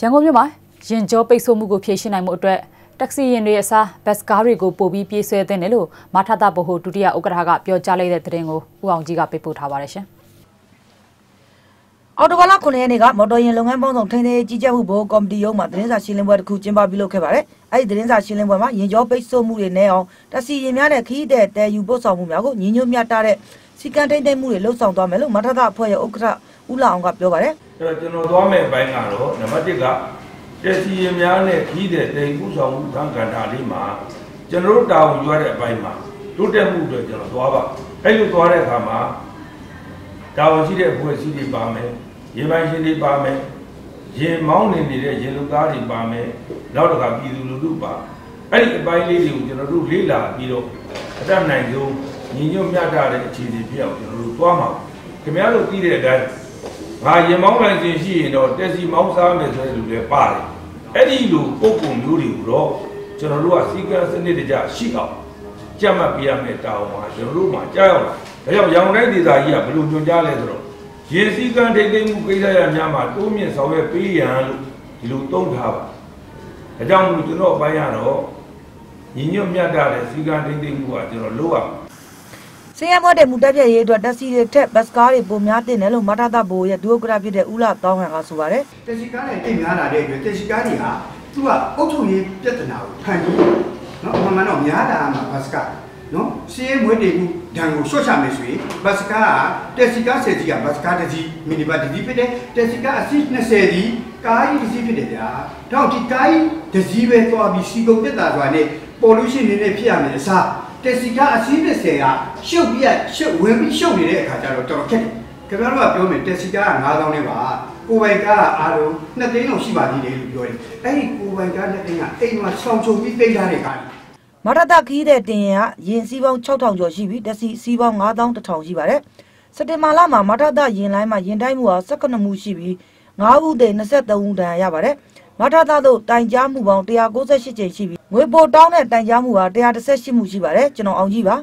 ရန်ကုန်မြို့မှာရင်ကြောပိတ်ဆို့မှုကိုဖြေရှင်းနိုင်မှုအတွက်တက္ကစီယာဉ်တွေအစားဘတ်ကားတွေကိုပို့ပြီးပြေးဆွဲသင့်တယ်လို့မထသဗဟိုဒုတိယဥက္ကဋ္ဌကပြောကြားလိုက်တဲ့သတင်းကိုဦးအောင်ကြီးကပေးပို့ထားပါတယ်ရှင်အော်တိုဘာလ9ရက်နေ့ကမော်တော်ယာဉ်လုပ်ငန်းပေါင်းစုံထိန်းသိမ်းကြီးကြပ်မှုဘိုးကော်မတီရုံးမှသတင်းစာရှင်းလင်းပွဲတစ်ခုကျင်းပပြုလုပ်ခဲ့ပါတယ်။အဲဒီသတင်းစာရှင်းလင်းပွဲမှာရင်ကျော်ပိတ်ဆို့မှုတွေနဲ့အောင်တစီရင်များနဲ့ခီးတဲ့တဲယူပို့ဆောင်မှုများကိုညီညွတ်မြတ်တဲ့စီကံထိန်းသိမ်းမှုတွေလှုပ်ဆောင်သွားမယ်လို့မထသအဖွဲ့ရဲ့ဥက္ကဋ္ဌ ဦးလာအောင်ကပြောပါတယ်။အဲ့တော့ကျွန်တော်သွားမယ့်အပိုင်းကတော့နံပါတ်1ကတက်စီရင်များနဲ့ခီးတဲ့တဲယူပို့ဆောင်မှုသံကန္တာလေးမှာကျွန်တော်တို့တာဝန်ယူရတဲ့အပိုင်းမှာတိုးတက်မှုတွေကျွန်တော်သွားပါအဲ့လိုသွားတဲ့အခါမှာတာဝန်ရှိတဲ့အဖွဲ့အစည်းတွေပါမယ်ရေပိုင်ရှင်တွေပါမယ်ရေမောင်းနေနေတဲ့ရေလူသားတွေပါမယ်နောက်တစ်ခါပြည်သူလူထုပါအဲ့ဒီအပိုင်းလေးတွေကိုကျွန်တော်တို့လေ့လာပြီးတော့အတတ်နိုင်ဆုံးညီညွတ်မျှတတဲ့အခြေအနေဖြစ်အောင်ကျွန်တော်တို့သွားမှာခင်ဗျားတို့သိတဲ့အတိုင်း ငါရေမောင်းလိုက်ခြင်းရှိရင်တော့တက်စီမောင်းစားမယ်ဆိုတဲ့လူတွေပါတယ်အဲ့ဒီလိုပုံပုံမျိုးတွေကိုတော့ကျွန်တော်တို့ကစီကံစနစ်တကျရှိအောင်ကြက်မှတ်ပြရမယ်တာဝန်ကကျွန်တော်တို့မှာကြားရောက်လာဒါကြောင့်ရောင်တိုင်းဒေသကြီးကဘယ်လိုညွှန်ကြားလဲဆိုတော့ရေစည်းကမ်းထိန်းသိမ်းမှုကိစ္စရများမှာတိုးမြင့်ဆောင်ရွက်ပေးရန်လို့ဒီလိုသုံးထားပါဒါကြောင့်မို့ကျွန်တော်အပိုင်းရတော့ညီညွတ်မြတ်တဲ့စည်းကမ်းထိန်းသိမ်းမှုကကျွန်တော်လုပ်ရ စင်ရမတဲ့မူတက်ပြည့်ရေးအတွက်တက်စီတွေထက်ဘတ်စကားတွေပုံများတင်တယ်လို့မထသဘိုးရဲ့ဒုဥက္ကဋ္ဌဖြစ်တဲ့ဦးလာတောင်းဟန်ကဆိုပါတယ်တက်စီကားတွေတိတ်များလာတဲ့အတွက်တက်စီကားတွေဟာသူကအုတ်ထုံရေးပြဿနာကိုဖန်ပြီးနော်အမှန်မှန်တော့များတာမှာဘတ်စကားနော်စီးရဲမွေးတေမှုဒဏ်ကိုရှော့ချမယ်ဆိုရင်ဘတ်စကားကတက်စီကားဆယ်ကြီးကဘတ်စကားတစ်ကြီးမီနီဘတ်တစ်ကြီးဖြစ်တယ်တက်စီကားအစီး20ကြီးကားကြီးတစ်ကြီးဖြစ်တယ်ဗျာတော့ဒီကားကြီးတစ်ကြီးပဲသွားပြီးစီကုန်တက်တာဆိုတာနဲ့ pollution နေနဲ့ဖြစ်ရမယ်အစား တက်စီကားအစီး20ကရှုပ်ပြီးရှုပ်ဝင်ပြီးရှုပ်နေတဲ့အခါကျတော့တော်တော်ခက်တယ်ခင်ဗျားတို့ကပြောမယ်တက်စီကားက9000နဲ့ပါကိုပိုင်ကားကအားလုံး2သိန်းလောက်ရှိပါသေးတယ်လို့ပြောတယ်အဲ့ဒီကိုပိုင်ကား2သိန်းကအိမ်မှာဆောင်းချုံပြီးသိမ်းထားတဲ့ကားမရတခီးတဲ့တင်ရင်ကရင်စီးပေါင်း6000ကျော်ရှိပြီးတက်စီစီးပေါင်း9000ရှိပါတယ်စက်တင်ဘာလမှာမထဒရင်လိုင်းမှာရင်တိုက်မှုဟာ19မှုရှိပြီး9ဦးသေ23ဦးဒဏ်ရာရပါတယ်မထဒတို့တိုင်ကြားမှုပေါင်း198ကြိမ်ရှိပြီး ငွေပိုတောင်းတဲ့တိုင်ကြားမှုဟာ118မှုရှိပါတယ်ကျွန်တော်အောင်ကြည့်ပါ